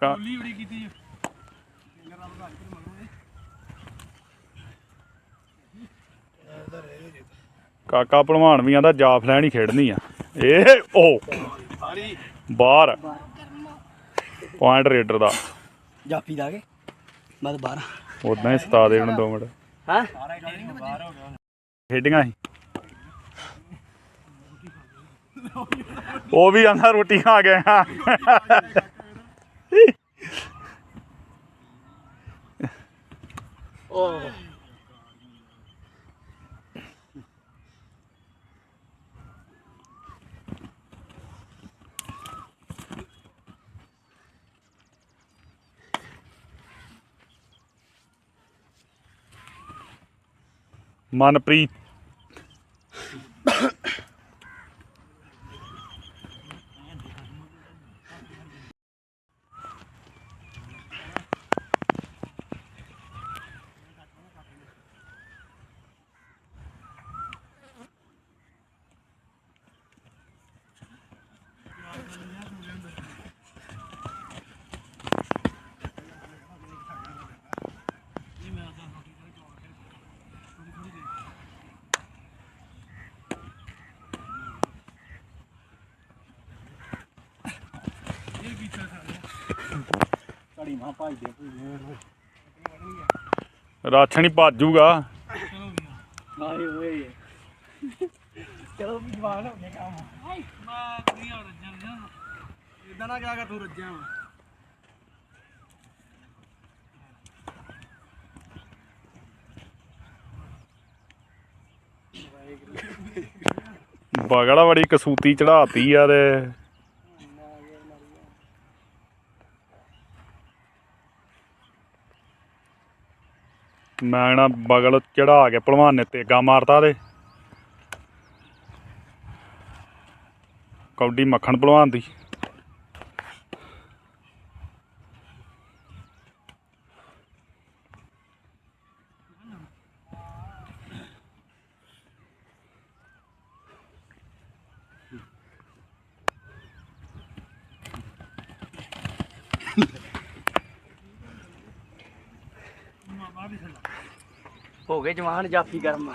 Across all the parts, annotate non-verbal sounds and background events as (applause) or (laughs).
ਕਾ- ਬੜੀ ਕੀਤੀ ਕਾਕਾ ਭਲਵਾਨ ਵੀ ਆਂਦਾ ਜਾਫ ਲੈਣ ਹੀ ਖੇਡਣੀ ਆ। ਇਹ ਓ। ਸਾਰੀ ਬਾਹਰ ਪੁਆਇੰਟ ਰੇਡਰ ਦਾ। ਜਾਪੀ ਦਾ ਕੇ ਮੈਂ ਤਾਂ ਬਾਹਰ ਉਦਾਂ ਹੀ ਸਤਾ ਦੇ ਉਹਨੂੰ 2 ਮਿੰਟ। ਹਾਂ? ਸਾਰਾ ਟੀਮ ਬਾਹਰ ਹੋ ਗਿਆ ਖੇਡੀਆਂ ਸੀ। ਉਹ ਵੀ ਆਂਦਾ ਰੋਟੀ ਖਾ ਗਏ ਆ ਉਹ ਮਨਪ੍ਰੀਤ ਰਾਛਣ ਹੀ ਭੱਜੂਗਾ ਹੋਏ। ਚਲੋ ਵੀ ਜਵਾਨ ਹੋ ਗਏ ਕੰਮ। ਮੈਂ ਕੁੜੀਆਂ ਰੱਜਾਂ ਨਾ ਇਦਾਂ ਨਾ ਕਿਹਾ ਕਰ ਤੂੰ ਰੱਜਿਆ ਵਾ। ਬਗੜਾ ਬੜੀ ਕਸੂਤੀ ਚੜਾਤੀ ਆ ਤੇ ਮੈਂ ਨਾ ਬਗਲ ਚੜਾ ਕੇ ਭਲਵਾਨ ਨੇ ਤੇਗਾ ਮਾਰਤਾ ਤੇ। ਕੌਡੀ ਮੱਖਣ ਭਲਵਾਨ ਦੀ। ਹੋ ਗਏ ਜਵਾਨ ਜਾਫੀ ਕਰਮ।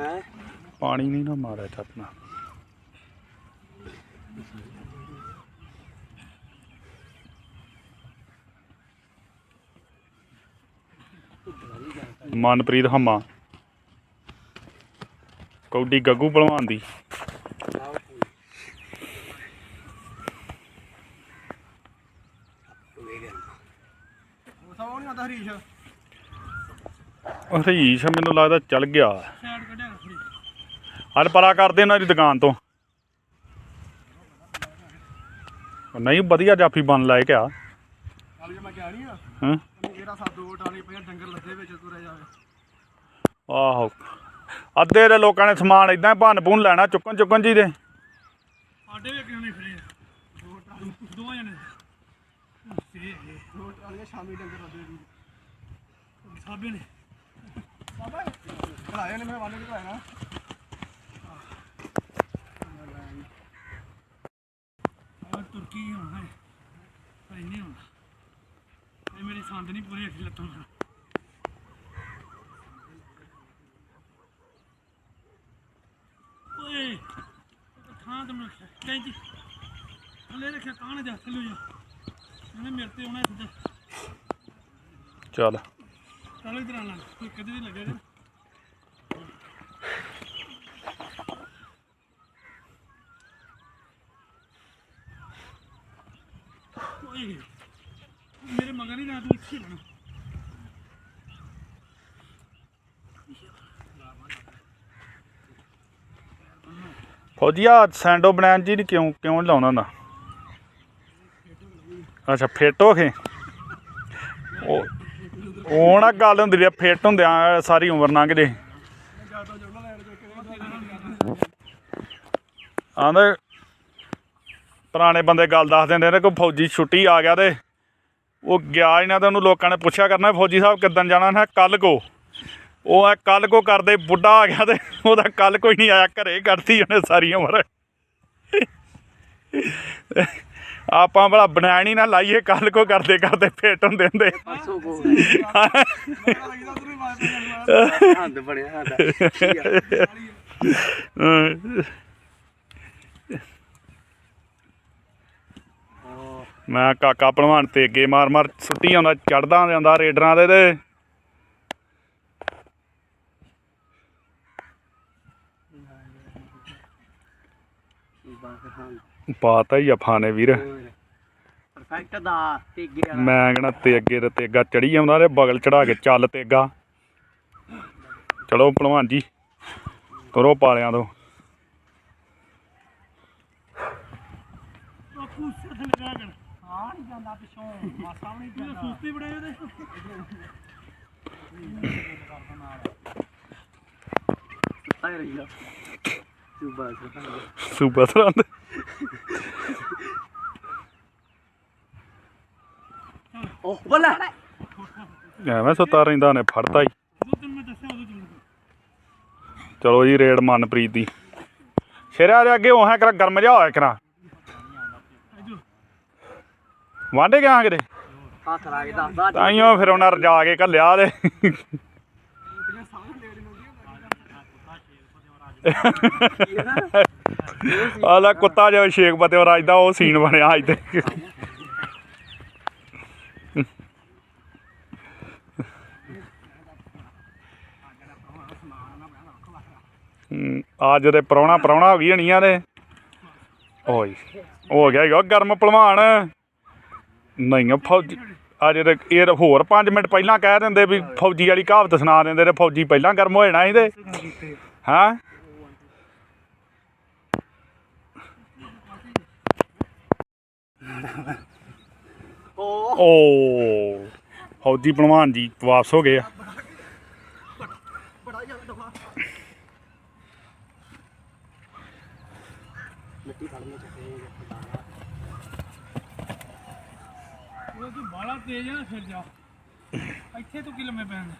ਹੈ? ਪਾਣੀ ਨਹੀਂ ਨਾ ਮਾਰਿਆ ਛੱਤ ਮਨਪ੍ਰੀਤ ਹਮਾ। ਕੌਡੀ ਗੱਗੂ ਭਲਵਾਨ ਦੀ ਉਹ ਸਭ ਨਹੀਂ ਆਉਂਦਾ ਹਰੀਸ਼ ਹਰੀਸ਼ ਮੈਨੂੰ ਲੱਗਦਾ ਚੱਲ ਗਿਆ। ਹਲ ਪਰਾ ਕਰਦੇ ਇਹਨਾਂ ਦੀ ਦੁਕਾਨ ਤੋਂ। ਨਹੀਂ ਵਧੀਆ ਜਾਫੀ ਬਣ ਆ। ਹਾਂ? ਤੁਰੇ ਜਾਵੇ। ਆਹੋ। ਅੱਧੇ ਦੇ ਲੋਕਾਂ ਨੇ ਸਮਾਨ ਇਦਾਂ ਭੰਨ ਭੁੰਨ ਲੈਣਾ ਚੁੱਕਣ ਚੁੱਕਣ ਜੀ ਦੇ। ਸਾਡੇ ਵੀ ਕਿਉਂ ਨਹੀਂ ਫਿਰੇ ਦੋ ਜਣੇ ਸੇ ਦੋ। ਟਰਾਲੀਆਂ ਸ਼ਾਮੀ ਡੰਗਰ ਲੱਦੇ ਦੀ ਸਾਬੇ ਨੇ। ਸਾਬਾ ਖਲਾਇਆ ਨੇ ਮੈਂ ਵਾਲੇ ਨੂੰ ਖਲਾਇਆ ਨਾ। ਆ ਤੁਰਕੀ ਹੋਣਾ ਹੈ ਪਰ ਨਹੀਂ ਹੋਣਾ। ਇਹ ਮੇਰੀ ਸੰਦ ਨਹੀਂ ਪੂਰੀ ਅੱਖੀ ਲੱਤਾਂ ਨਾਲ। ਓਏ ਥਾਂ ਤੇ ਮੈਂ ਕੈਂਚੀ ਥੱਲੇ ਰੱਖਿਆ ਕਾਹਨੇ ਜਾ ਥੱਲੇ ਜਾ। ਇਹਨੇ ਮੇਰੇ ਤੇ ਆਉਣਾ ਸਿੱਧਾ ਚੱਲ। ਚਲੋ ਇਧਰ ਆ ਕੋਈ ਕਦੇ ਨਹੀਂ ਲੱਗੇਗਾ ਓਏ, ਮੇਰੇ ਮਗਰ ਨਹੀਂ ਨਾ ਤੂੰ ਇੱਥੇ ਰਹਿਣਾ। ਫੌਜੀਆ ਸੈਂਡੋ ਬਨੈਨ ਜੀ ਨੀ ਕਿਉਂ ਕਿਉਂ ਲਾਉਣਾ ਹੁੰਦਾ ਅੱਛਾ, ਫਿੱਟ ਖੇ ਉਹ ਉਹ ਨਾ ਗੱਲ ਹੁੰਦੀ ਆ ਫਿੱਟ ਹੁੰਦਿਆਂ ਸਾਰੀ ਉਮਰ ਲੰਘ ਜੇ। ਆਂਦੇ ਪੁਰਾਣੇ ਬੰਦੇ ਗੱਲ ਦੱਸ ਦਿੰਦੇ ਨੇ ਕਿ ਫੌਜੀ ਛੁੱਟੀ ਆ ਗਿਆ ਤੇ ਉਹ ਗਿਆ ਇਹਨਾਂ ਤੇ ਉਹਨੂੰ ਲੋਕਾਂ ਨੇ ਪੁੱਛਿਆ ਕਰਨਾ ਫੌਜੀ ਸਾਹਿਬ ਕਿੱਦਣ ਜਾਣਾ? ਹੈ ਕੱਲ ਕੋ। ਉਹ ਆ ਕੱਲ ਕੋ ਕਰਦੇ, ਬੁੱਢਾ ਆ ਗਿਆ ਤੇ ਉਹਦਾ ਕੱਲ ਕੋਈ ਨਹੀਂ ਆਇਆ, ਘਰੇ ਕੱਢਤੀ ਉਹਨੇ ਸਾਰੀ ਉਮਰ। ਆਪਾਂ ਬਣਾਣੀ ਹੀ ਨਾ ਲਾਈਏ ਕੱਲ ਕੋ ਕਰਦੇ ਕਰਦੇ ਫੇਟ ਹੁੰਦੇ ਹੁੰਦੇ। ਮੈਂ ਹੰਦ ਬਣਿਆ ਕਾਕਾ ਭਲਵਾਨ ਤੇ ਅੱਗੇ ਮਾਰ ਮਾਰ ਸੁੱਟੀ ਆਉਂਦਾ ਚੜਦਾ ਜਾਂਦਾ ਰੇਡਰਾਂ ਦੇ ਤੇ। ਪਾਤਾ ਹੀ ਅਫਾ ਨੇ ਵੀਰ। ਪਰਫੈਕਟ ਦਾ ਤੇ ਗਿਆ ਮੈਂ ਕਹਣਾ ਤੇ ਅੱਗੇ ਤੇ ਤੇਗਾ ਚੜੀ ਆਉਂਦਾ ਤੇ ਬਗਲ ਚੜਾ ਕੇ ਚੱਲ ਤੇਗਾ। ਚਲੋ ਭਲਵਾਨ ਜੀ ਕਰੋ ਪਾਲਿਆਂ ਤੂੰ। ਸੁਸਤੀ ਤੂੰ ਬਸ ਸੂਬਾ ਉਹ ਬੋਲਾ। ਐਵੇਂ ਸੁੱਤਾ ਰਹਿੰਦਾ ਨੇ ਫੜਤਾ ਹੀ। ਚਲੋ ਜੀ ਰੇਡ ਮਨਪ੍ਰੀਤ ਦੀ। ਸ਼ੇਰਾ ਦੇ ਅੱਗੇ ਉਹ ਹੈ ਕਰਾ ਗਰਮ ਜਾ ਹੋਇਆ ਕਰਾ। ਵਾਂਡੇ ਗਿਆ ਕਿਤੇ? ਹੱਥ ਲਾ ਕੇ ਦੱਸਦਾ। ਤਾਈਓ ਫਿਰ ਉਹਨਾਂ ਰਜਾ ਕੇ ਘੱਲਿਆ ਦੇ ਆਲਾ ਕੁੱਤਾ ਜਿਹਾ ਸ਼ੇਖ ਬਤੇ ਰਾਜ ਦਾ ਉਹ ਸੀਨ ਬਣਿਆ ਅੱਜ ਤੇ ਅੱਜ ਦੇ ਪ੍ਰਾਹੁਣਾ ਪ੍ਰਾਹੁਣਾ ਹੋ ਗਈ ਹਣੀਆਂ ਦੇ। ਓਏ, ਹੋ ਗਿਆ ਹੈਗਾ ਗਰਮ ਭਲਵਾਨ ਨਹੀਂ ਫੌਜੀ, ਅੱਜ ਤੇ ਇਹ ਹੋਰ 5 ਮਿੰਟ ਪਹਿਲਾਂ ਕਹਿ ਦਿੰਦੇ ਵੀ ਫੌਜੀ ਵਾਲੀ ਕਹਾਵਤ ਸੁਣਾ ਦਿੰਦੇ ਤੇ ਫੌਜੀ ਪਹਿਲਾਂ ਗਰਮ ਹੋ ਜਾਣਾ ਸੀ ਤੇ। ਹਾਂ? ਉਹ ਓ ਫੌਜੀ ਭਲਵਾਨ ਜੀ ਵਾਪਸ ਹੋ ਗਏ ਆ। ਮਿੱਟੀ ਫੜ ਲੈ ਉਹ ਤੂੰ ਬਾਲਾ ਤੇਜ਼ ਆ ਫਿਰ ਜਾ। ਇੱਥੇ ਤੂੰ ਕੀ ਲੰਮੇ ਪੈਣ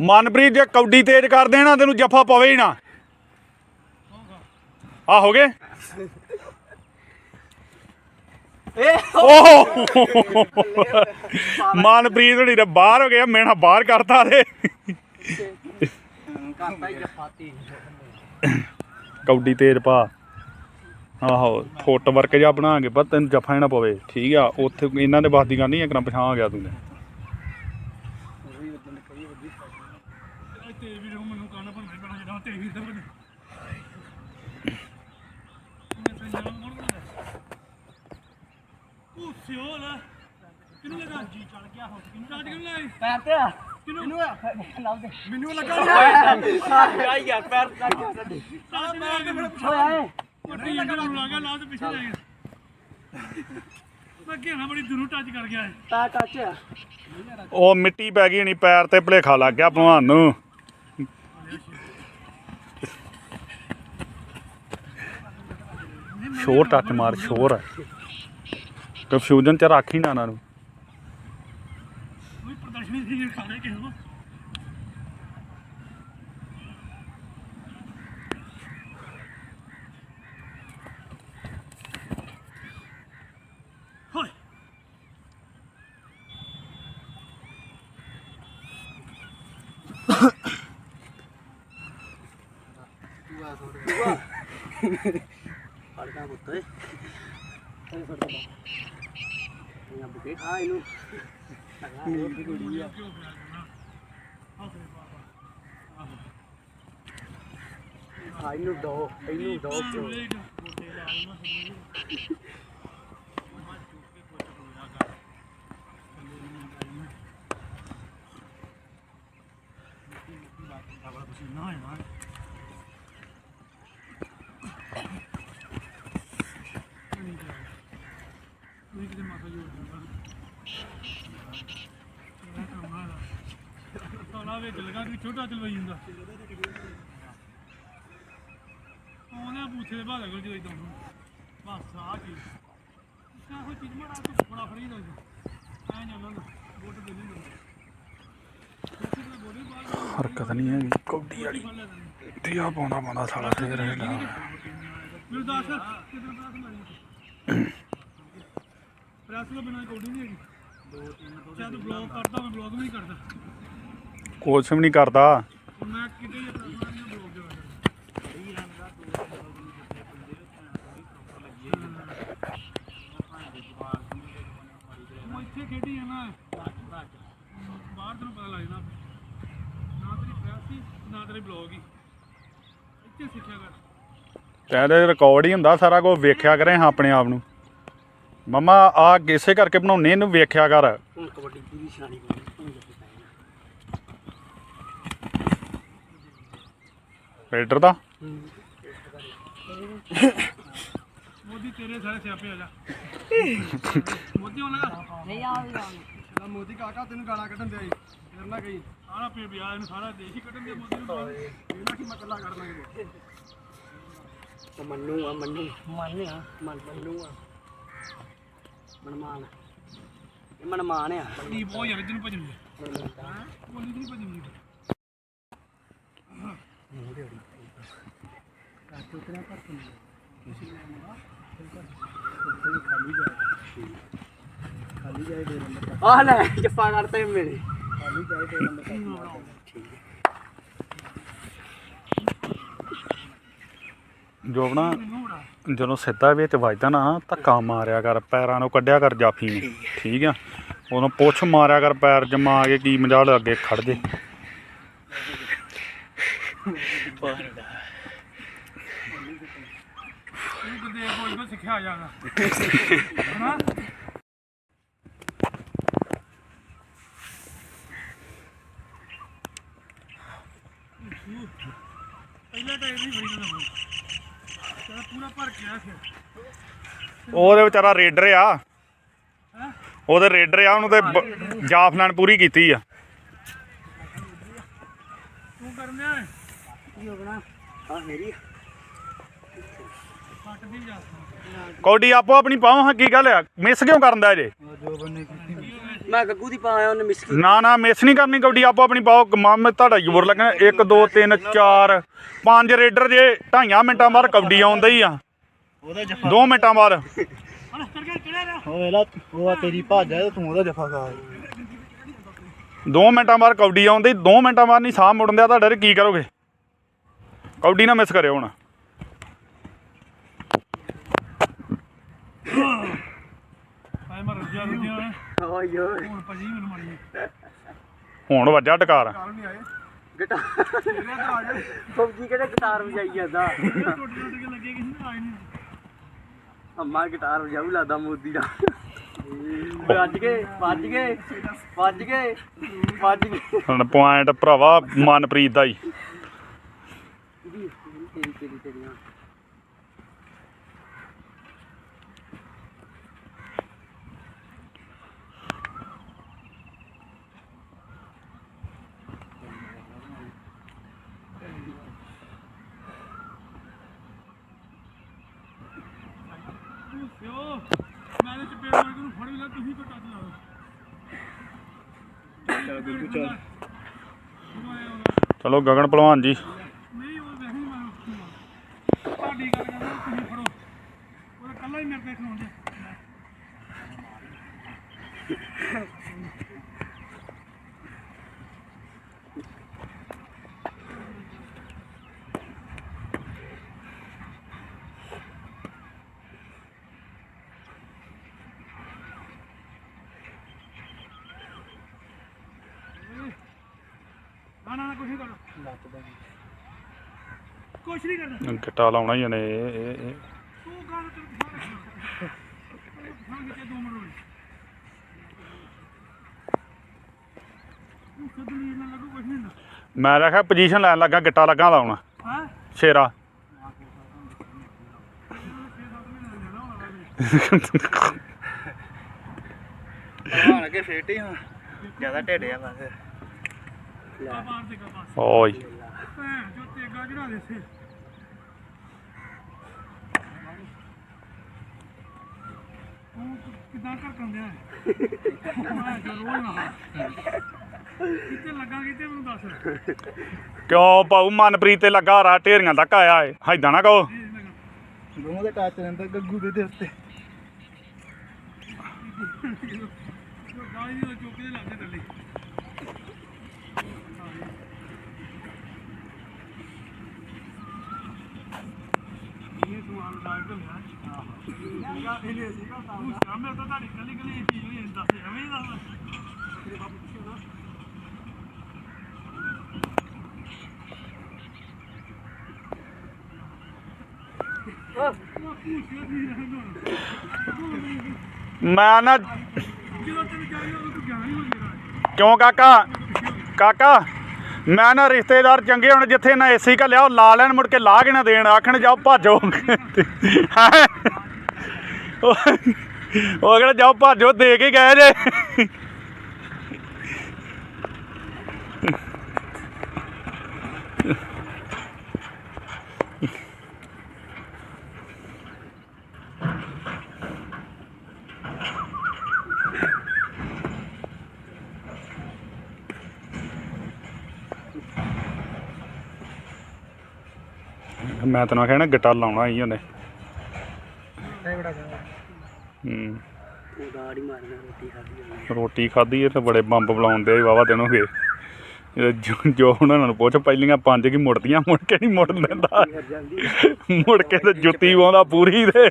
ਮਨਪ੍ਰੀਤ ਜੇ ਕੌਡੀ ਤੇਜ਼ ਕਰ ਦੇਣਾ ਤੈਨੂੰ ਜੱਫਾ ਪਵੇ ਹੀ ਨਾ। ਆ ਹੋ ਗਏ? ਓਹ। ਮਨਪ੍ਰੀਤ ਹੁਣੀ ਤੇ ਬਾਹਰ ਹੋ ਗਿਆ ਮੈਨਾਂ ਬਾਹਰ ਕਰਤਾ ਜਫਾਤੀ ਕੌਡੀ ਤੇਜ਼ ਪਾ। ਆਹੋ ਫੁੱਟ ਵਰਕ ਜਾ ਬਣਾਗੇ ਪਰ ਤੈਨੂੰ ਜੱਫਾ ਹੀ ਨਾ ਪਵੇ। ਠੀਕ ਆ ਉੱਥੇ ਇਹਨਾਂ ਦੇ ਬਸ ਦੀ ਗੱਲ ਨਹੀਂ ਇੱਕ ਨਾ ਪਛਾਣ ਆ ਗਿਆ ਤੂੰ ਨੇ ਤੇਜ਼ ਵੀ ਰਹੂ ਮੈਨੂੰ ਕਾਨਾ ਭੰਨਣਾ ਹੀ ਪੈਣਾ ਜਿਹੜਾ ਤੇਜ਼ ਵੀ ਤਾਂ ਬਣੇ ਮੈਂ ਤਾਂ ਜਾਣਾ ਮੋੜ ਉਹ ਸਿਓਲ ਕਿਨੂੰ ਲਗਾ ਜੀ ਚੜ ਗਿਆ ਹੋ ਚੜ ਕਿਨੂੰ ਲਾਈ ਪੈਰ ਤੇ ਆ। ਕਿਨੂੰ ਲੱਭ ਦੇ ਮੈਨੂੰ ਲੱਗਾ। ਆ ਯਾਰ ਪੈਰ ਕੱਢ ਗਿਆ ਸਾਡੇ। ਸਾਲਾ ਮੈਂ ਤੇ ਬੜਾ ਓਏ ਆਏ ਪੱਟੀ ਜੰਗਲ ਨੂੰ ਲੱਗਾ ਲਾ ਤੇ ਪਿੱਛੇ ਲੈ ਗਿਆ ਮੈਂ ਕਿਹਾ ਬੜੀ ਦੂਰੋਂ ਟੱਚ ਕਰ ਗਿਆ ਹੈ ਪੈ ਟੱਚ ਆ। ਉਹ ਮਿੱਟੀ ਪੈ ਗਈ ਨਹੀਂ ਪੈਰ ਤੇ ਭਲੇਖਾ ਲੱਗ ਗਿਆ ਭਲਵਾਨ ਨੂੰ। ਸ਼ੋਰ ਟੱਚ ਮਾਰ ਸ਼ੋਰ ਕੰਫਿਊਜ਼ਨ ਚ ਰੱਖ ਹੀ ਨਾ ਇਹਨਾਂ ਨੂੰ। ਕੋਈ ਪ੍ਰਦਰਸ਼ਨੀ ਸੀ ਖਾ ਰਹੇ ਕਿਸੇ ਨੂੰ ਕੁੜੀ ਆ ਇਹਨੂੰ ਦੋ ਇਹਨੂੰ ਦੋ ਕਿਉਂ ਗੋਡੇ ਲਾ ਲੈਣਾ ਸਹੀ ਨਾ ਨਾ ਨਹੀਂ ਕਿਤੇ ਮਾਤਾ ਜੋੜ ਦਿੰਦਾ ਇਹ ਕੰਮ ਆ ਤਾਲਾ ਵਿੱਚ ਲਗਾ ਕੇ ਛੋਟਾ ਚਲਵਾਈ ਜਾਂਦਾ। ਉਹਨੇ ਬੂਥੇ ਦੇ ਬਾਹਰ ਕੋਲ ਜਦੋਂ ਇਦਾਂ ਬਸ ਆ ਕੀ ਕੋਈ ਚੀਜ਼ ਮਾਰਾ ਤੂੰ ਬੜਾ ਫਰੀ ਦਾ ਐ ਨਾ ਬੋਟ ਦੇ ਨਹੀਂ ਬਾਲ ਹਰਕਤ ਨਹੀਂ ਹੈਗੀ। ਕੌਡੀ ਵਾਲੀ। ਫੜ ਤੈਨੂੰ। ਤੇ ਆ ਪਾਉਂਦਾ ਪਾਉਂਦਾ ਸਾਲਾ ਫੇਰ ਇਹ ਲਾ ਮੈਨੂੰ ਦੱਸ ਕਿਦਾਂ ਪ੍ਰੈਸ ਮਾਰੀ ਪ੍ਰੈਸ ਤੋਂ ਬਿਨਾਂ ਕੋਡੀ ਨਹੀਂ ਹੈਗੀ। ਚਾਹ ਤੂੰ ਬਲੌਗ ਕਰਦਾ ਮੈਂ ਬਲੌਗ ਵੀ ਨਹੀਂ ਕਰਦਾ। ਕੁਛ ਵੀ ਨਹੀਂ ਕਰਦਾ। ਮੈਂ ਕਿਤੇ ਹੀ ਪ੍ਰੈਸ ਮਾਰੀ ਬਲੌਗ ਦੇ ਵਿੱਚ ਮੈਂ ਇੱਥੇ ਖੇਡੀ ਆ ਨਾ। ਬਾਹਰ ਤੈਨੂੰ ਪਤਾ ਲੱਗ ਜਾਣਾ। ਨਾ ਤੇਰੀ ਪ੍ਰੈਸ ਸੀ ਨਾ ਤੇਰੀ ਬਲੌਗ ਹੀ ਇੱਥੇ ਸਿੱਖਿਆ ਕਰ। ਕਹਿੰਦੇ ਰਿਕਾਰਡ ਹੀ ਹੁੰਦਾ ਸਾਰਾ ਕੁਝ ਵੇਖਿਆ ਕਰੇ ਹਾਂ ਆਪਣੇ ਆਪ ਨੂੰ। ਮਮਾ ਆ ਕਿਸੇ ਕਰਕੇ ਬਣਾਉਣੇ ਇਹਨੂੰ ਵੇਖਿਆ ਕਰ। ਹੁਣ ਕਬੱਡੀ ਪੂਰੀ ਸਿਆਣੀ ਬਣੀ ਹੁਣ ਜੱਫੀ ਪਾਏਗਾ ਰੇਡਰ ਦਾ? ਮੋਦੀ ਤੇਰੇ ਸਾਰੇ ਸਿਆਪੇ ਆ ਜਾ। ਮੋਦੀ ਉਹਨਾਂ ਦਾ। ਨਹੀਂ ਆ ਵੀ ਮੋਦੀ ਕਾਕਾ ਤੈਨੂੰ ਗਾਲਾਂ ਕੱਢਣ ਦਿਆ ਜੀ ਫਿਰ ਨਾ ਗਈ ਸਾਰਾ ਪੇ ਵਿਆਹ ਇਹਨੂੰ ਸਾਰਾ ਦੇਸ਼ ਹੀ ਕੱਢਣ ਦੇ ਮੋਦੀ ਨੂੰ। ਇਹਨਾਂ ਕੀ ਮਤਲਬ ਕਰਨਾ ਕਿਤੇ ਉਹ ਮੰਨੂ ਆ ਮੰਨੂ। ਮੰਨ ਆ। ਮਨ ਮੰਨੂ ਆ। ਮਨਮਾਨ ਇਹ ਮਨਮਾਨ ਆ। ਕੀ ਬਹੁਤ ਯਾਰ ਜਿਹਨੂੰ ਭਜਨ ਬੋਲੀ ਨਹੀਂ ਭਜਨ ਆਹ ਲੈ ਜੱਫਾ ਕਰਤੇ ਮੇਰੇ। ਖਾਲੀ ਜਾਏ ਦੇ ਨੰਬਰ ਠੀਕ ਜੋਬਣਾ ਮੈਨੂੰ ਬੜਾ ਜਦੋਂ ਸਿੱਧਾ ਵਿੱਚ ਵੱਜਦਾ ਨਾ ਧੱਕਾ ਮਾਰਿਆ ਕਰ ਪੈਰਾਂ ਨੂੰ ਕੱਢਿਆ ਕਰ ਜਾਫੀ ਨੂੰ। ਠੀਕ ਆ। ਉਦੋਂ ਪੁੱਛ ਮਾਰਿਆ ਕਰ ਪੈਰ ਜਮਾ ਕੇ ਕੀ ਮਜਾਲ ਅੱਗੇ ਖੜ ਜੇ। ਤੂੰ ਕਿਤੇ ਕੋਈ ਤੋਂ ਸਿੱਖਿਆ ਆ। ਜਾਣਾ ਹਨਾ ਪਹਿਲਾਂ ਤਾਂ ਇਹ ਨਹੀਂ ਬੜੀ ਨਾ ਤੇਰਾ ਪੂਰਾ ਭਰ ਕੇ ਆ ਫਿਰ ਉਹਦੇ ਵਿਚਾਰਾ ਰੇਡਰ ਆ? ਉਹਦੇ ਰੇਡਰ ਆ। ਉਹਨੂੰ ਤੇ ਜਾਫਨਾਨ ਪੂਰੀ ਕੀਤੀ ਆ ਤੂੰ ਕਰਨਿਆ ਕੀ ਹੋ ਗਣਾ ਹਾਂ ਮੇਰੀ ਕੌਡੀ ਆਪੋ ਆਪਣੀ ਪਾਉ ਹਾਂ ਕੀ ਗੱਲ ਆ? ਮਿਸ ਕਿਉਂ ਕਰਨ ਦਾ ਜੇ? ਮੈਂ ਗੱਗੂ ਦੀ ਪਾਇਆ ਉਹਨੇ ਮਿਸ ਕੀਤੀ। ਨਾ ਨਾ ਮਿਸ ਨਹੀਂ ਕਰਨੀ ਕੌਡੀ ਆਪੋ ਆਪਣੀ ਪਾਓ। ਮਾਮੇ ਤੁਹਾਡਾ ਜ਼ੋਰ ਲੱਗਣਾ। 1 2 3 4 5 ਰੇਡਰ ਜੇ ਢਾਈਆਂ ਮਿੰਟਾਂ ਬਾਅਦ ਕਬੱਡੀ ਆਉਂਦਾ ਹੀ ਆ। 2 ਮਿੰਟਾਂ ਬਾਅਦ। ਕਿਹੜਾ ਰਿਹਾ ਉਹ ਇਹਦਾ ਉਹ ਆ ਤੇਰੀ ਭੱਜ ਆ ਤੇ ਉਹਦਾ ਜਫਾ ਖਾ 2 ਮਿੰਟਾਂ ਬਾਅਦ ਕਬੱਡੀ ਆਉਂਦੀ 2 ਮਿੰਟਾਂ ਬਾਅਦ ਨਹੀਂ ਸਾਹ ਮੁੜਨ ਦਿਆ ਤੁਹਾਡੇ ਕੀ ਕਰੋਗੇ? ਕਬੱਡੀ ਨਾ ਮਿਸ ਕਰਿਓ ਹੁਣ। ਆਏ ਮਰ ਰੁਜਿਆ ਰੁਜਿਆ ਓਏ ਓਏ। ਹੁਣ ਭਾਜੀ ਮੈਨੂੰ ਮਾਰੀ ਹੁਣ ਵੱਜਾ ਟਕਾਰ। ਗਿਟਾਰ। ਫੌਜੀ ਕਿਹੜੇ ਗਿਟਾਰ ਵਜਾਈ ਜਾਂਦਾ। ਟੁੱਟ ਟੁੱਟ ਕੇ ਲੱਗੇ ਕਿਸੇ ਨੇ ਆਏ ਨਹੀਂ। ਅੰਮਾ ਗਿਟਾਰ ਵਜਾਉ ਲਾਦਾ ਮੋਦੀ ਦਾ। ਵੱਜ ਗਏ ਵੱਜ ਗਏ ਵੱਜ ਗਏ ਵੱਜ ਗਏ। ਹੁਣ ਪੁਆਇੰਟ ਭਰਾਵਾ ਮਨਪ੍ਰੀਤ ਦਾ ਹੀ। ਤੇਰੀ ਤੇਰੀ ਤੇਰੀ ਹਾਂ ਤੂੰ ਸਿਓ ਮੈਂ ਤੇ ਚਪੇੜ ਮਾਰ ਕੇ ਨੂੰ ਫੜ ਵੀ ਲਾ ਤੁਸੀਂ ਕੋ ਟੱਚ ਲਾ ਚੱਲ ਗੁੱਗੂ ਚੱਲ। ਚਲੋ ਗਗਨ ਭਲਵਾਨ ਜੀ ਨਹੀਂ ਉਹ ਵੈਸੇ ਹੀ ਮਾਰ ਤੁਹਾਡੀ ਗੱਲ ਕਰਦਾ ਤੁਸੀਂ ਫੜੋ ਉਹ ਕੱਲਾ ਹੀ ਮੇਰੇ ਤੇ ਖਲੋਂਦੇ ਨਾ ਨਾ ਕੁਛ ਨਹੀਂ ਕਰਨਾ। ਕੁਛ ਨਹੀਂ ਕਰਨਾ। ਗਿੱਟਾ ਲਾਉਣਾ ਹੀ ਨੇ ਇਹ- ਇਹ- ਇਹ। ਤੂੰ ਗੱਲ ਤੇ ਦੋ ਮਿੰਟ ਹੋਏ ਤੂੰ ਸਦਲੀ ਨਾ ਲੱਗੂ ਕੁਛ ਨਹੀਂ ਹੁੰਦਾ। ਮੈਂ ਰੱਖਿਆ ਪੋਜੀਸ਼ਨ ਲੈਣ ਲੱਗਾ ਗਿੱਟਾ ਲੱਗਾ ਲਾਉਣਾ। ਹਾਂ? ਸ਼ੇਰਾ ਭਲਵਾਨ ਕੇ ਫੇਟ ਹੀ ਹਾਂ। ਜ਼ਿਆਦਾ ਢੇਡੇ ਆ ਬਸ। ਬਾਹਰ ਦੇ ਕਾ ਓਏ। ਭੈਣ ਜੋ ਤੇਗਾ ਚੜਾ ਦੇ ਸੇ ਤੂੰ ਕਿਦਾਂ ਕਰ ਕੰਦਿਆ ਮੈਂ ਜੋ ਰੋਜ਼ ਨਾ ਕਿੱਥੇ ਲੱਗਾ ਕਿਤੇ ਮੈਨੂੰ ਦੱਸ ਕਿਉਂ ਪਾਉ ਮਨਪ੍ਰੀਤ ਤੇ ਲੱਗਾ ਰਾ ਢੇਰੀਆਂ ਤੱਕ ਆਇਆ ਏ। ਹੈਦਾਂ ਨਾ ਕਹੋ। ਦੋਵਾਂ ਦੇ ਟੱਚ ਰਹਿੰਦਾ ਗੱਗੂ ਦੇ ਦੇ ਉੱਤੇ ਜੋ ਗਾਈ ਦੀ ਚੁੱਕ ਦੇ ਲੱਗੇ ਥੱਲੇ ਇਹ ਸਮਾਨ ਲਾਇਕ ਤੋਂ ਲਿਆ ਸੀਗਾ ਇਹਨੇ ਸੀਗਾ ਸਾਹਮਣੇ ਤਾਂ ਤੁਹਾਡੀ ਕੱਲੀ ਕੱਲੀ ਚੀਜ਼ ਹੋਈ ਦੱਸ ਐਵੇਂ ਹੀ ਦੱਸ ਤੇਰੇ ਬਾਪੂ ਪੁੱਛੋ ਨਾ ਮੈਂ ਨਾ ਜਦੋਂ ਤੈਨੂੰ ਚਾਹੀਦਾ ਉਦੋਂ ਤੂੰ ਗਿਆਨ ਹੀ ਹੋ ਜਾਏਗਾ ਕਿਉਂ ਕਾਕਾ? ਕਾਕਾ? ਮੈਂ ਨਾ ਰਿਸ਼ਤੇਦਾਰ ਚੰਗੇ ਹੁਣ ਜਿੱਥੇ ਨਾ ਏਸੀ ਘੱਲਿਆ, ਉਹ ਲਾ ਲੈਣ ਮੁੜ ਕੇ ਲਾ ਕੇ ਨਾ ਦੇਣ, ਆਖਣ ਜਾਓ ਭਾਜੋ। ਉਹ ਉਹ ਜਾਓ ਭਾਜੋ, ਦੇ ਕੇ ਗਏ ਜੇ। ਮੈਂ ਤੈਨੂੰ ਕਹਿਣਾ ਗਿੱਟਾ ਲਾਉਣਾ ਹੀ ਉਹਨੇ। ਹੂੰ। ਰੋਟੀ ਖਾਧੀ ਇਹ ਤੇ ਬੜੇ ਬੰਬ ਬੁਲਾਉਂਦੇ ਵਾਵਾ ਦਿਨ ਹੋ ਗਏ ਜੋ- ਜੋ ਉਹਨਾਂ ਨੂੰ ਪੁੱਛ ਪਹਿਲੀਆਂ ਪੰਜ ਕੀ ਮੁੜਦੀਆਂ ਮੁੜ ਕੇ ਨਹੀਂ ਮੁੜ ਜਾਂਦੀ ਮੁੜ ਕੇ ਤੇ ਜੁੱਤੀ ਪਾਉਂਦਾ ਪੂਰੀ ਹੈ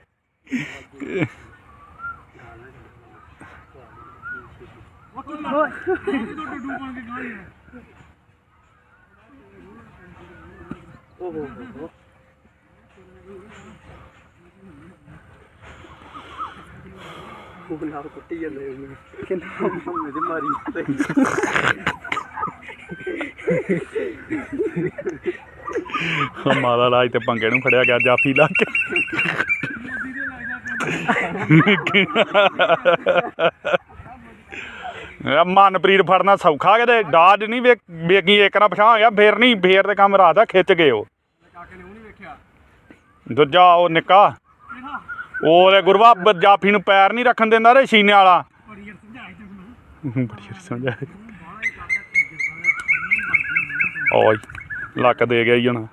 ਓਹ। ਉਹ ਨਾਲ ਕੁੱਟੀ ਜਾਂਦੇ ਉਹਨੂੰ। ਕਿੰਨਾ ਮੰਮੀ ਦੇ ਮਾਰੀ ਤੇ ਮਾਰਾ ਰਾਜ ਤੇ ਪੰਗੇ ਨੂੰ ਫੜਿਆ ਗਿਆ ਜਾਫੀ ਲਾ ਕੇ। ਦੇ ਇਹ ਮਨਪ੍ਰੀਤ ਫੜਨਾ ਸੌਖਾ ਕਿਤੇ ਡਾਜ ਨਹੀਂ ਵੇਖ ਇੱਕ ਨਾ ਪਛਾਣ ਗਿਆ ਫੇਰ ਨਹੀਂ ਫੇਰ ਤੇ ਕੰਮ ਰਾਦਾ ਖਿੱਚ ਗਏ ਉਹ। ਕਾਕੇ ਨੇ ਉਹ ਨਹੀਂ ਵੇਖਿਆ? ਦੂਜਾ ਉਹ ਨਿੱਕਾ। ਉਹ ਉਹਦੇ ਗੁਰਵਾ ਜਾਫੀ ਨੂੰ ਪੈਰ ਨਹੀਂ ਰੱਖਣ ਦਿੰਦਾ ਰੇ ਸ਼ੀਨੇ ਵਾਲਾ। ਬੜੀ ਯਾਰ ਸਮਝਾ ਓਏ, ਲੱਕ ਦੇ ਗਿਆ ਹੀ ਹੁਣ।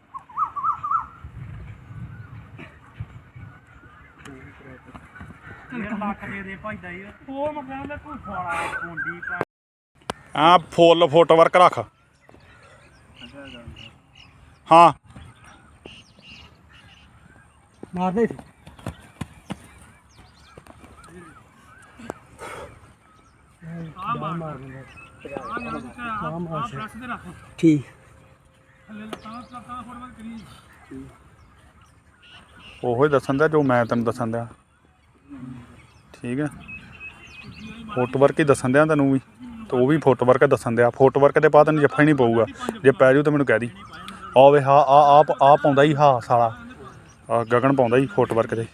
ਕੰਜਰ ਫੁੱਲ ਦੇ ਵਰਕ ਰੱਖ। ਹੀ। ਉਹ ਮੈਂ ਕਹਿੰਦਾ ਕੋਈ ਫਾਲਾ ਕੁੰਡੀ ਪਾ ਆ ਮਾਰ ਦੇ ਆ ਮਾਰ ਤੂੰ ਦੇ ਰੱਖ। ਠੀਕ। ਥੱਲੇ ਲੱਤਾਂ ਲੱਤਾਂ ਫੋਰਵਰਡ ਕਰੀ। ਉਹੋ ਹੀ ਦੱਸਣ ਦਿਆ ਜੋ ਮੈਂ ਤੈਨੂੰ ਦੱਸਣ ਦਿਆ। ਠੀਕ ਹੈ। ਫੁੱਟਵਰਕ ਹੀ ਦੱਸਣ ਦਿਆ ਤੈਨੂੰ ਵੀ। ਤੇ ਉਹ ਵੀ ਫੁੱਟਵਰਕ ਦੱਸਣ ਦਿਆ। ਫੁੱਟਵਰਕ ਦੇ ਬਾਅਦ ਤੈਨੂੰ ਜੱਫਾ ਹੀ ਨਹੀਂ ਪਊਗਾ। ਜੇ ਪੈ ਜੂ ਤਾਂ ਮੈਨੂੰ ਕਹਿ ਦੀ। ਆ ਵੇ ਹਾਂ ਆ ਆ ਆ ਪਾਉਂਦਾ ਹੀ ਹਾਂ ਸਾਲਾ। ਆ ਗਗਨ ਪਾਉਂਦਾ ਹੀ ਫੁੱਟਵਰਕ ਦੇ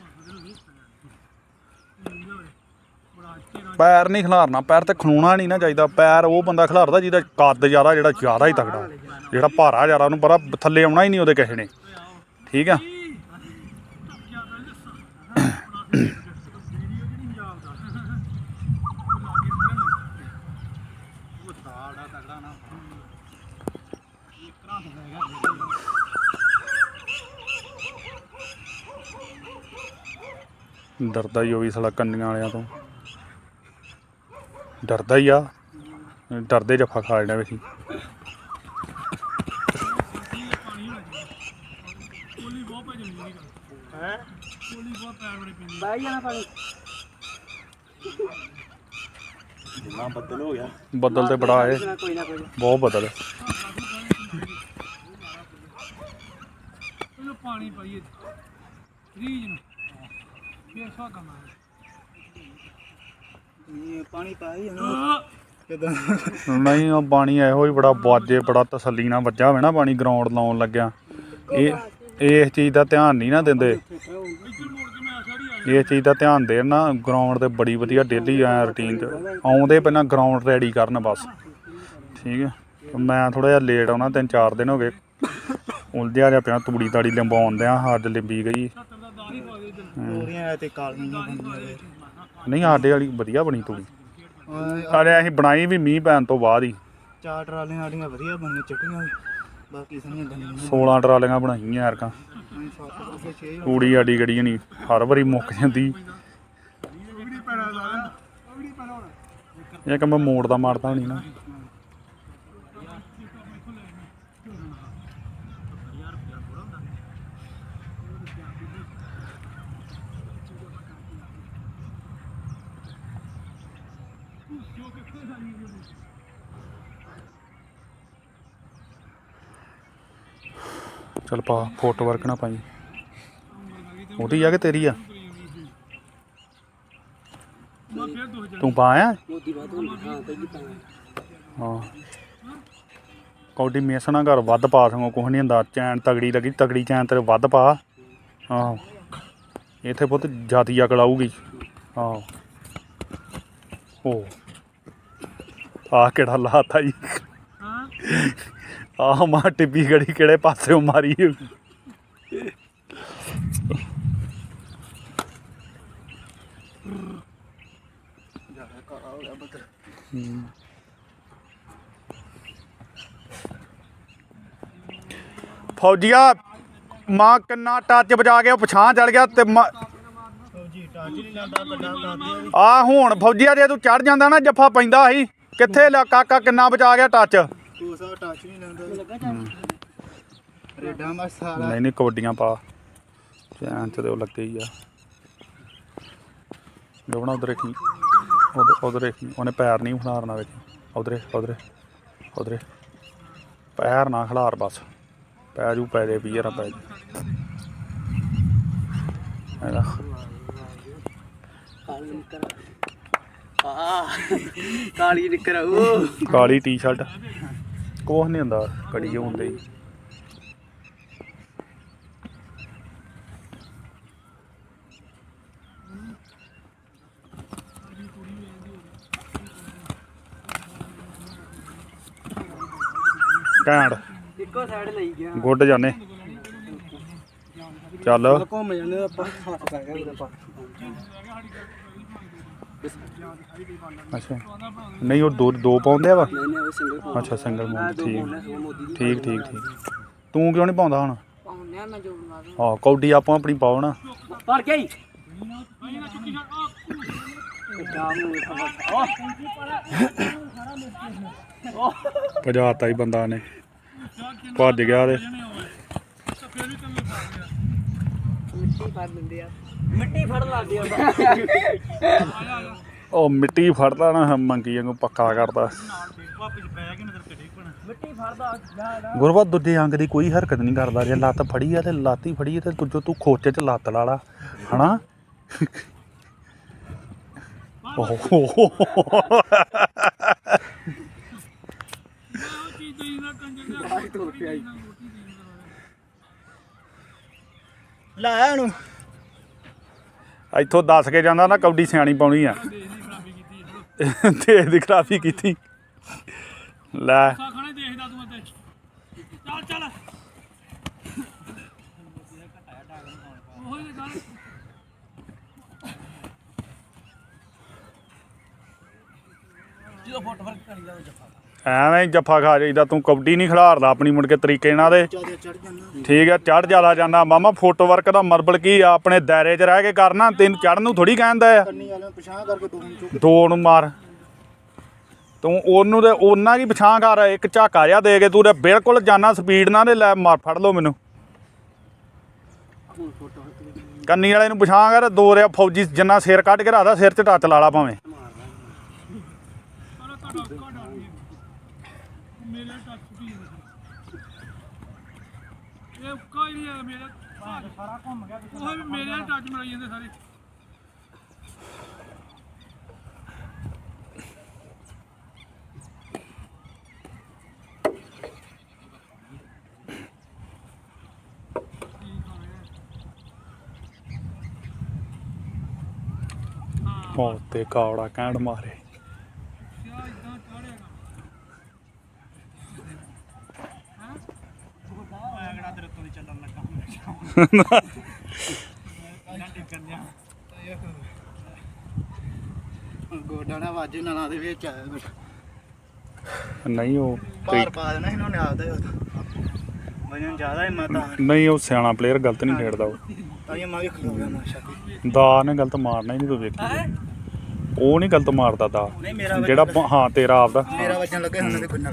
ਪੈਰ ਨਹੀਂ ਖਿਲਾਰਨਾ, ਪੈਰ ਤੇ ਖਣੂਣਾ ਨਹੀਂ ਨਾ ਚਾਹੀਦਾ। ਪੈਰ ਉਹ ਬੰਦਾ ਖਿਲਾਰਦਾ ਜਿਹਦਾ ਕੱਦ ਜ਼ਿਆਦਾ, ਜਿਹੜਾ ਜ਼ਿਆਦਾ ਹੀ ਤਕੜਾ। ਜਿਹੜਾ ਭਾਰਾ ਜ਼ਿਆਦਾ, ਉਹਨੂੰ ਪਤਾ ਥੱਲੇ ਆਉਣਾ ਹੀ ਨਹੀਂ ਉਹਦੇ ਕਿਸੇ ਨੇ। ਠੀਕ ਆ? ਡਰਦਾ ਹੀ ਉਹ ਵੀ ਸਾਲਾ ਕੰਨੀਆਂ ਵਾਲਿਆਂ ਤੋਂ। ਡਰਦਾ ਹੀ ਆ। ਡਰਦੇ ਜੱਫਾ ਖਾ ਲੈਣਾ ਵੇਖੀ ਬਾਈ ਜਾਣਾ ਪਾਣੀ ਜਿੰਨਾ ਬੱਦਲ ਹੋ ਗਿਆ ਬੱਦਲ ਤੇ ਬੜਾ ਹੈ ਕੋਈ ਨਾ ਕੋਈ ਨਾ। ਬਹੁਤ ਬੱਦਲ। ਪਹਿਲਾਂ ਪਾਣੀ ਪਾਈਏ। ਰੀਜ ਨੂੰ। ਫੇਰ ਸੁਹਾਗਾ ਇਹ ਪਾਣੀ ਪਾਈ ਆਹ! ਕਿਦਾਂ ਨਹੀਂ, ਉਹ ਪਾਣੀ ਇਹੋ ਹੀ ਬੜਾ ਵਾਜੇ, ਬੜਾ ਤਸੱਲੀ ਨਾਲ ਵੱਜਾ ਹੋਵੇ ਨਾ ਪਾਣੀ ਗਰਾਊਂਡ ਲਾਉਣ ਲੱਗਿਆ। ਇਹ ਇਸ ਚੀਜ਼ ਦਾ ਧਿਆਨ ਨਹੀਂ ਨਾ ਦਿੰਦੇ। ਇਸ ਚੀਜ਼ ਦਾ ਧਿਆਨ ਦੇਣ ਨਾ ਗਰਾਊਂਡ ਤੇ ਬੜੀ ਵਧੀਆ ਡੇਲੀ ਆ ਰੁਟੀਨ ਚ। ਆਉਂਦੇ ਪਹਿਲਾਂ ਗਰਾਊਂਡ ਰੈਡੀ ਕਰਨ ਬਸ। ਠੀਕ ਹੈ। ਮੈਂ ਥੋੜਾ ਜਿਹਾ ਲੇਟ ਆਉਣਾ, ਤਿੰਨ ਚਾਰ ਦਿਨ ਹੋ ਗਏ। ਉਲਝਿਆ ਜਿਹਾ ਪਿਆ ਤੂੜੀ ਤਾੜੀ ਲੰਬਾਉਣ ਦਿਆਂ ਅੱਜ ਲਿੰਬੀ ਗਈ ਛੱਤਰ ਦਾ ਦਾਰ ਹੀ ਪਾ ਦੇ ਇੱਧਰ ਤੋਰੀਆਂ ਤੇ ਕਾਲੀਆਂ ਨਹੀਂ ਸਾਡੇ ਵਾਲੀ ਵਧੀਆ ਬਣੀ ਤੂੜੀ। ਆਹ ਅਸੀਂ ਬਣਾਈ ਵੀ ਮੀਂਹ ਪੈਣ ਤੋਂ ਬਾਅਦ ਹੀ। ਚਾਰ ਟਰਾਲੀਆਂ ਸਾਡੀਆਂ ਵਧੀਆ ਬਣੀਆਂ ਚਿੱਟੀਆਂ ਬਾਕੀ ਸਾਰੀਆਂ ਗੰਦੀਆਂ 16 ਟਰਾਲੀਆਂ ਬਣਾਈਆਂ ਯਾਰ ਕਾ। ਨਹੀਂ ਸੱਤ ਪਾਸੇ ਛੇ ਤੂੜੀ ਆਡੀ ਗੜੀ ਨਹੀਂ ਹਰ ਵਾਰੀ ਮੁੱਕ ਜਾਂਦੀ। ਹੁਣ। ਇਹ ਕਿ ਮੈਂ ਮੋੜ ਦਾ ਮਾਰਦਾ ਨਹੀਂ ਨਾ। ਚੱਲ ਪਾ ਫੋਟੋ ਵਰਕ ਨਾ ਪਾਈ। ਉਹਦੀ ਆ ਕਿ ਤੇਰੀ ਆ। ਤੂੰ ਪਾਇਆ ਮੋਦੀ ਬਾਤ ਹਾਂ। ਕੌਡੀ ਮੇਸਣਾ ਘਰ ਵੱਧ ਪਾ ਸਕੋ, ਕੁਛ ਨਹੀਂ ਹੁੰਦਾ। ਚੈਨ ਤਗੜੀ ਲੱਗੀ, ਤਗੜੀ ਚੈਨ ਤੇਰੇ ਵੱਧ ਪਾ। ਹਾਂ। ਇੱਥੇ ਪੁੱਤ ਜਾਤੀ ਅਕਲ ਆਊਗੀ ਹਾਂ। ਉਹ। ਆ ਕਿਹੜਾ ਲਾਤਾ ਜੀ। ਹਾਂ। ਆਹ ਮਾ ਟਿੱਬੀ ਗੜੀ ਕਿਹੜੇ ਪਾਸਿਓਂ ਮਾਰੀ। ਫੌਜੀਆ ਮਾਂ ਕਿੰਨਾ ਟੱਚ ਵਜਾ ਉਹ ਪਛਾਣ ਚੜ ਗਿਆ ਤੇ ਆ ਹੁਣ ਫੌਜੀਆ ਜੇ ਤੂੰ ਚੜ ਜਾਂਦਾ ਨਾ ਜੱਫਾ ਪੈਂਦਾ ਸੀ। ਕਿੱਥੇ ਲਿਆ ਕਾਕਾ ਕਿੰਨਾ ਬਚਾ ਗਿਆ ਟੱਚ? ਟਾਚ ਨਹੀਂ ਲੈਂਦਾ। ਰੇਡਾ ਮਸਾਲਾ ਨਹੀਂ ਨਹੀਂ ਕਬੱਡੀਆਂ ਪਾ। ਚੈਨ ਤੇ ਉਹ ਲੱਗੇ ਹੀ ਆ। ਲੋਣਾ ਉਧਰ ਦੇਖੀ ਉਧਰ ਉਧਰ ਉਹਨੇ ਪੈਰ ਨਹੀਂ ਖਿਲਾਰਨਾ ਵਿੱਚ। ਉਧਰੇ ਉਧਰੇ ਉਧਰੇ। ਪੈਰ ਨਾ ਖਿਲਾਰ ਬਸ। ਪੈ ਜੂ ਪੈ ਦੇ ਵੀ ਯਾਰ ਪੈ ਜੂ। ਹੈਗਾ। ਕਾਲੀ ਨਿੱਕਰ ਆ। ਕਾਲੀ ਨਿੱਕਰ ਉਹ ਕਾਲੀ ਟੀ-ਸ਼ਰਟ ਕੋਹ ਨਹੀਂ ਹੁੰਦਾ ਕੜੀ ਹੁੰਦੇ ਹੀ। ਘੈਂਟ। ਇੱਕੋ ਸਾਈਡ ਲਈ ਗਿਆ। ਗੁੱਡ ਜਾਨੇ। ਚੱਲ। ਘੁੰਮ ਜਾਂਦੇ ਆਪਾਂ ਹੱਥ ਪੈ ਗਿਆ ਉਹਦਾ ਪਾ। ਅੱਛਾ। ਨਹੀਂ ਉਹ ਦੋ ਦੋ ਪਾਉਂਦੇ ਆ ਵਾ? ਨਹੀਂ ਨਹੀਂ ਉਹ ਸਿੰਗਲ ਅੱਛਾ ਸਿੰਗਲ ਮੋਡ ਠੀਕ ਮੋਦੀ ਦੀ। ਠੀਕ ਠੀਕ। ਠੀਕ ਤੂੰ ਕਿਉਂ ਨਹੀਂ ਪਾਉਂਦਾ ਹੁਣ? ਪਾਉਂਦੇ ਮੈਂ ਜੋ ਬਣਾ ਦੂੰ ਹਾਂ ਕੌਡੀ ਆਪੋ ਆਪਣੀ ਪਾਓ ਨਾ। ਪੜ ਉਹ ਭਜਾਤਾ ਹੀ ਬੰਦਾ ਨੇ। ਭੱਜ ਗਿਆ ਤੇ। ਪਾ ਮਿੱਟੀ ਫੜ ਲੈਂਦੇ ਆ। ਮਿੱਟੀ ਫੜ ਲਾਂਦੇ ਆ ਉਹ ਮਿੱਟੀ ਫੜਦਾ ਨਾ ਮੰਗੀ ਵਾਂਗੂ ਪੱਕਾ ਕਰਦਾ। ਮਿੱਟੀ ਫੜਦਾ ਗੁਰਬਤ ਦੂਜੇ ਅੰਗ ਦੀ ਕੋਈ ਹਰਕਤ ਨਹੀਂ ਕਰਦਾ। ਜੇ ਲੱਤ ਫੜੀ ਆ ਤੇ ਲੱਤ ਹੀ ਫੜੀ ਆ ਤੇ ਦੂਜੋ ਤੂੰ ਖੋਚੇ 'ਚ ਲੱਤ ਲਾ ਲਾ ਹਨਾ। ਲਾਇਆ ਇਹਨੂੰ ਇੱਥੋਂ ਦੱਸ ਕੇ ਜਾਂਦਾ ਨਾ ਕੌਡੀ ਸਿਆਣੀ ਪਾਉਣੀ ਆ। ਤੇ ਦੀ ਖਰਾਬੀ ਕੀਤੀ। ਲੈ। ਖਾਣੇ ਦੇਖਦਾ ਤੂੰ ਤੇ ਚੱਲ ਚੱਲ ਜਦੋਂ ਫੁੱਟ ਫ਼ਰਕ ਕਰੀ ਜਾਵੇ ਐਵੇਂ ਹੀ ਜੱਫਾ ਖਾ ਜਾਈਦਾ ਤੂੰ ਕਬੱਡੀ ਨਹੀਂ ਖਿਲਾਰਦਾ ਆਪਣੀ ਮੁੜ ਕੇ ਤਰੀਕੇ ਨਾਲ ਦੇ। ਠੀਕ ਆ ਚੜ ਜ਼ਿਆਦਾ ਜਾਂਦਾ। ਮਾਮਾ ਫੋਟੋ ਵਰਕ ਦਾ ਮਰਬਲ ਕੀ ਆ? ਆਪਣੇ ਦਾਇਰੇ 'ਚ ਰਹਿ ਕੇ ਕਰਨਾ ਤੈਨੂੰ ਚੜਨ ਨੂੰ ਥੋੜੀ ਕਹਿੰਦਾ ਆ। ਕੰਨੀ ਵਾਲੇ ਨੂੰ ਪਛਾਣ ਕਰਕੇ ਦੋ ਨੂੰ ਦੋ ਮਾਰ। ਤੂੰ ਉਹਨੂੰ ਤੇ ਉਹਨਾਂ ਕੀ ਪਛਾਣ ਕਰ ਇੱਕ ਝਾਕਾ ਜਿਹਾ ਦੇ ਕੇ ਤੂੰ ਤੇ ਬਿਲਕੁਲ ਜਾਨਾ ਸਪੀਡ ਨਾਲ ਤੇ ਲੈ ਮਾਰ ਫੜ ਲਓ ਮੈਨੂੰ। ਕੰਨੀ ਵਾਲੇ ਨੂੰ ਪਛਾਣ ਕਰ ਦੋ ਰਿਆ ਫੌਜੀ ਜਿੰਨਾ ਸਿਰ ਕੱਢ ਕੇ ਰੱਖਦਾ ਸਿਰ 'ਚ ਟੱਚ ਲਾ ਲਾ ਭਾਵੇਂ ਸਾਰਾ ਤੁਹਾਡਾ ਤੁਹਾਡਾ ਨਹੀਂ ਮੇਰੇ ਟੱਚ ਛੁੱਟੀ ਇਹ ਕੋਈ ਨਹੀਂ ਹੈ ਮੇਰੇ ਸਾਰਾ ਘੁੰਮ ਗਿਆ ਉਹ ਵੀ ਮੇਰੇ ਟੱਚ ਮਰਾਈ ਜਾਂਦੇ ਸਾਰੇ। ਉਹ ਤੇ ਕਾਵੜਾ ਕਹਿਣ ਮਾਰੇ (laughs) ਕਿਆ ਇਦਾਂ ਚਾੜੇਗਾ ਹਾਂ ਅਗੜਾ ਤੇਰੇ ਤੋਂ ਚੱਲਣ ਲੱਗਾ ਮੈਂ ਡਿੱਗਣ ਦਿਆਂ ਗੋਡਾ ਨਾ ਵਾਜੇ ਨਾਲਾਂ ਦੇ ਵਿੱਚ ਆਇਆ ਕੁਛ ਨਹੀਂ ਉਹ ਭਾਰ ਪਾ ਦੇਣਾ ਇਹਨਾਂ ਨੇ ਆਪਦਾ ਵਜਨ ਜ਼ਿਆਦਾ ਹੀ ਮਾਤਾ ਨਹੀਂ ਉਹ ਸਿਆਣਾ ਪਲੇਅਰ ਗਲਤ ਨਹੀਂ ਖੇਡਦਾ ਉਹ। ਤਾਂ ਇਹ ਮਾਂ ਵੀ ਖਲੋ ਗਿਆ ਮਾਸ਼ਾ ਦਾ ਨੇ ਗਲਤ ਮਾਰਨਾ ਹੀ ਨਹੀਂ ਤੂੰ ਵੇਖੀ। ਉਹ ਨਹੀਂ ਗਲਤ ਮਾਰਦਾ ਦਾ। ਮੇਰਾ ਜਿਹੜਾ ਹਾਂ ਤੇਰਾ ਆਪਦਾ। ਮੇਰਾ ਵਜਨ ਲੱਗੇ ਦੇ ਕੋਈ ਨਾ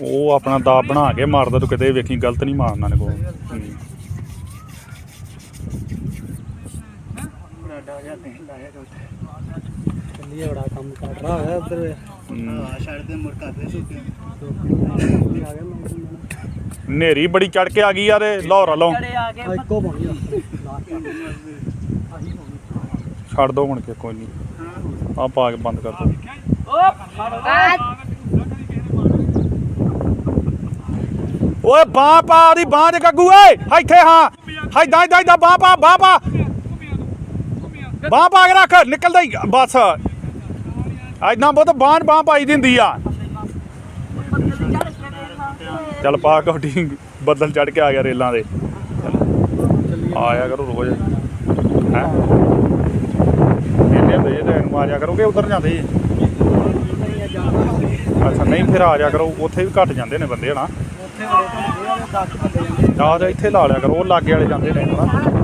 ਉਹ ਆਪਣਾ ਦਾ ਬਣਾ ਕੇ ਮਾਰਦਾ ਤੂੰ ਕਿਤੇ ਵੇਖੀ ਗਲਤ ਨਹੀਂ ਮਾਰਨਾ ਨੇ ਕੋ ਬੜਾ ਡਾਇਆ ਤੇ ਲਾਇਆ ਜੋ ਚੱਲੀਏ ਹੈ ਛੱਡ ਦੇ ਮੁੜ ਸੁੱਕੇ ਆ ਗਿਆ ਨੇਰੀ ਬੜੀ ਚੜ ਕੇ ਆ ਗਈ ਯਾਰ ਇਹ ਲਾਹੌਰ ਵੱਲੋਂ। ਆ ਕੇ ਇੱਕੋ ਬਣ ਗਿਆ ਛੱਡ ਦੋ ਹੁਣ ਕੇ ਕੋਈ ਨਹੀਂ। ਆ ਪਾ ਕੇ ਬੰਦ ਕਰ ਦੋ। ਓਏ ਬਾਹ ਪਾ ਉਹਦੀ ਬਾਹ ਦੇ ਗੱਗੂ ਓਏ! ਇੱਥੇ ਹਾਂ। ਹਾਈਦਾ ਹਾਈਦਾ ਬਾਹ ਪਾ ਬਾਹ ਪਾ ਬਾਹ ਪਾ ਕੇ ਰੱਖ ਨਿਕਲਦਾ ਹੀ ਬਸ। ਐਦਾਂ ਬਹੁਤ ਬਾਹ ਬਾਹ ਪਾਈ ਦਿੰਦੀ ਆ। ਚੱਲ ਪਾ ਕੌਡੀ ਬੱਦਲ ਚੜ ਕੇ ਆ ਗਿਆ ਰੇਲਾਂ ਦੇ। ਆਇਆ ਕਰੋ ਰੋਜ਼। ਹੈ? ਇੰਨੇ ਤੇ ਨੂੰ ਆ ਜਾ ਕਰੋਗੇ ਉਧਰ ਜਾਂਦੇ। ਅੱਛਾ ਨਹੀਂ ਫਿਰ ਆ ਜਾ ਕਰੋ ਉੱਥੇ ਵੀ ਘੱਟ ਜਾਂਦੇ ਨੇ ਬੰਦੇ ਹਨਾ। ਉੱਥੇ ਬੜੇ ਘੰਟੇ ਆ 10 ਬੰਦੇ। ਜਾਂਦੇ ਇੱਥੇ ਲਾ ਲਿਆ ਕਰੋ ਉਹ ਲਾਗੇ ਵਾਲੇ ਜਾਂਦੇ ਨੇ ਹਨਾ।